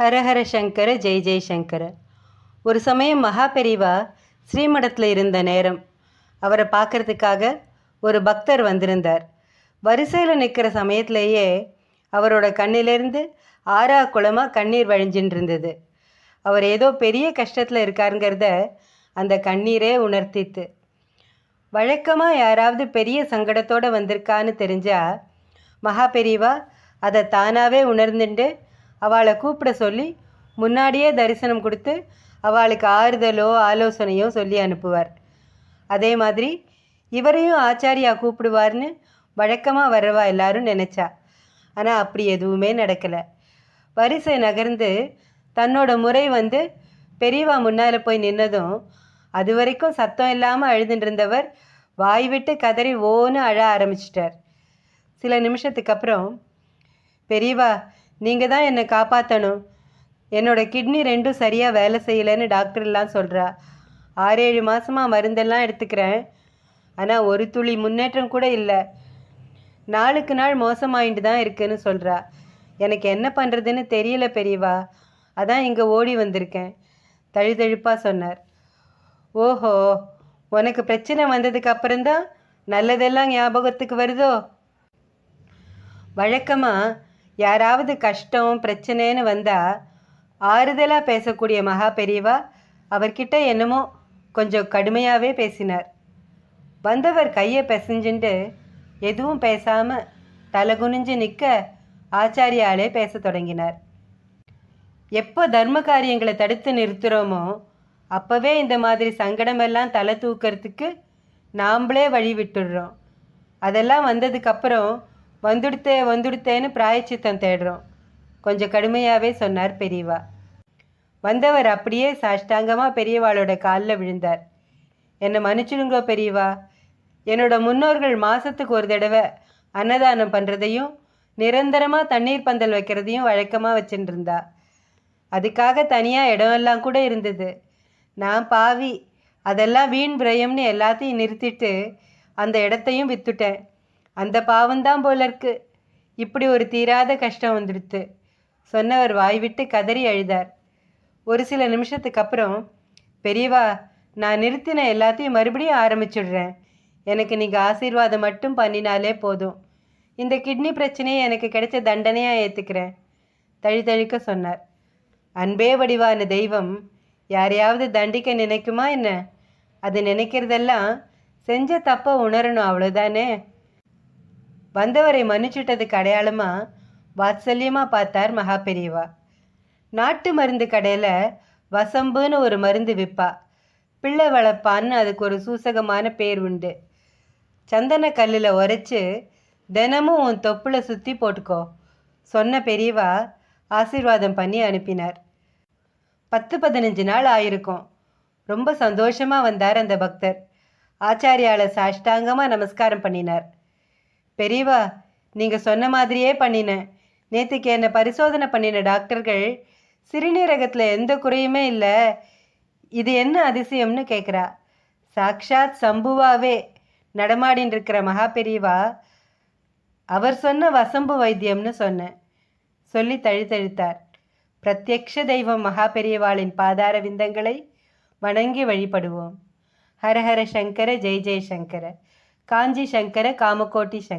ஹரஹர சங்கர ஜெய் ஜெய்சங்கர ஒரு சமயம் மகா பெரிவா ஸ்ரீமடத்தில் இருந்த நேரம். அவரை பார்க்கறதுக்காக ஒரு பக்தர் வந்திருந்தார். வரிசையில் நிற்கிற சமயத்திலேயே அவரோட கண்ணிலேருந்து ஆறா குளமாக கண்ணீர் வழிஞ்சின்னு இருந்தது அவர் ஏதோ பெரிய கஷ்டத்தில் இருக்காருங்கிறத அந்த கண்ணீரே உணர்த்தித்து வழக்கமாக யாராவது பெரிய சங்கடத்தோடு வந்திருக்கான்னு தெரிஞ்சால் மகா பெரியவா அதை தானாகவே உணர்ந்துட்டு அவளை கூப்பிட சொல்லி முன்னாடியே தரிசனம் கொடுத்து அவளுக்கு ஆறுதலோ ஆலோசனையோ சொல்லி அனுப்புவார். அதே மாதிரி இவரையும் ஆச்சாரியா கூப்பிடுவார்னு வழக்கமாக வரவா எல்லாரும் நினச்சா. ஆனால் அப்படி எதுவுமே நடக்கலை. வரிசை நகர்ந்து தன்னோட முறை வந்து பெரியவா முன்னால் போய் நின்னதும் அது வரைக்கும் சத்தம் இல்லாமல் அழுதுன்றிருந்தவர் வாய் விட்டு கதறி ஓன்னு அழ ஆரம்பிச்சிட்டார். சில நிமிஷத்துக்கு அப்புறம் பெரியவா நீங்கள் தான் என்னை காப்பாற்றணும் என்னோட கிட்னி ரெண்டும் சரியாக வேலை செய்யலைன்னு டாக்டர்லாம் சொல்கிறா ஆறேழு மாதமாக மருந்தெல்லாம் எடுத்துக்கிறேன். ஆனால் ஒரு துளி முன்னேற்றம் கூட இல்லை. நாளுக்கு நாள் மோசமாயிட்டு தான் இருக்குன்னு சொல்கிறா எனக்கு என்ன பண்ணுறதுன்னு தெரியல பெரியவா. அதான் இங்கே ஓடி வந்திருக்கேன். தழுதழுப்பாக சொன்னார். ஓஹோ உனக்கு பிரச்சனை வந்ததுக்கு அப்புறம்தான் நல்லதெல்லாம் ஞாபகத்துக்கு வருதோ? வழக்கமாக யாராவது கஷ்டம் பிரச்சனைன்னு வந்தால் ஆறுதலாக பேசக்கூடிய மகா பெரியவா அவர்கிட்ட என்னமோ கொஞ்சம் கடுமையாகவே பேசினார். வந்தவர் கையை பிசைஞ்சுட்டு எதுவும் பேசாமல் தலை குனிஞ்சு நிற்க ஆச்சாரியாலே பேச தொடங்கினார். எப்போ தர்ம காரியங்களை தடுத்து நிறுத்துகிறோமோ அப்போவே இந்த மாதிரி சங்கடமெல்லாம் தலை தூக்கிறதுக்கு நாம்ளே வழி விட்டுடுறோம். அதெல்லாம் வந்ததுக்கப்புறம் வந்துடுத்தே வந்துடுத்தேன்னு பிராயச்சித்தம் தேடுறோம். கொஞ்சம் கடுமையாகவே சொன்னார் பெரியவா. வந்தவர் அப்படியே சாஷ்டாங்கமாக பெரியவாளோட காலில் விழுந்தார். என்னை மன்னிச்சிடுங்கோ பெரியவா. என்னோட முன்னோர்கள் மாதத்துக்கு ஒரு தடவை அன்னதானம் பண்ணுறதையும் நிரந்தரமாக தண்ணீர் பந்தல் வைக்கிறதையும் வழக்கமாக வச்சுட்டு இருந்தா அதுக்காக தனியாக இடமெல்லாம் கூட இருந்தது. நான் பாவி. அதெல்லாம் வீண் விரயம்னு எல்லாத்தையும் நிறுத்திட்டு அந்த இடத்தையும் வித்துட்டேன். அந்த பாவம்தான் போல இருக்கு. இப்படி ஒரு தீராத கஷ்டம் வந்துடுத்து. சொன்னவர் வாய் விட்டு கதறி அழுதார். ஒரு சில நிமிஷத்துக்கு அப்புறம் பெரியவா நான் நிறுத்தின எல்லாத்தையும் மறுபடியும் ஆரம்பிச்சுடுறேன். எனக்கு நீங்கள் ஆசீர்வாதம் மட்டும் பண்ணினாலே போதும். இந்த கிட்னி பிரச்சனையை எனக்கு கிடைச்ச தண்டனையாக ஏற்றுக்கிறேன் தழுதழுக்க சொன்னார். அன்பே வடிவான தெய்வம் யாரையாவது தண்டிக்க நினைக்குமா என்ன? அது நினைக்கிறதெல்லாம் செஞ்ச தப்பை உணரணும் அவ்வளோதானே வந்தவரை மன்னிச்சுட்டதுக்கு அடையாளமாக வாத்சல்யமாக பார்த்தார் மகா பெரியவா. நாட்டு மருந்து கடையில் வசம்புன்னு ஒரு மருந்து விற்பா பிள்ளை வளர்ப்பான்னு அதுக்கு ஒரு சூசகமான பேர் உண்டு. சந்தன கல்லில் உரைச்சி தினமும் உன் தொப்புளை சுற்றி போட்டுக்கோ சொன்ன பெரியவா ஆசீர்வாதம் பண்ணி அனுப்பினார். பத்து பதினஞ்சு நாள் ஆயிருக்கும். ரொம்ப சந்தோஷமாக வந்தார் அந்த பக்தர். ஆச்சாரியால சாஷ்டாங்கமாக நமஸ்காரம் பண்ணினார். பெரியவா நீங்கள் சொன்ன மாதிரியே பண்ணினேன் நேற்றுக்கு என்னை பரிசோதனை பண்ணின டாக்டர்கள் சிறுநீரகத்தில் எந்த குறையுமே இல்லை. இது என்ன அதிசயம்னு கேட்குறா சாக்ஷாத் சம்புவாவே நடமாடின்னு இருக்கிற மகா பெரியவா அவர் சொன்ன வசம்பு வைத்தியம்னு சொன்னேன் சொல்லி தழுத்தழுத்தார் பிரத்யக்ஷ தெய்வம் மகா பெரியவாளின் பாதார விந்தங்களை வணங்கி வழிபடுவோம். ஹரஹர சங்கர ஜெய் ஜெய் சங்கர. காஞ்சி சங்கர காமகோட்டி சங்கர.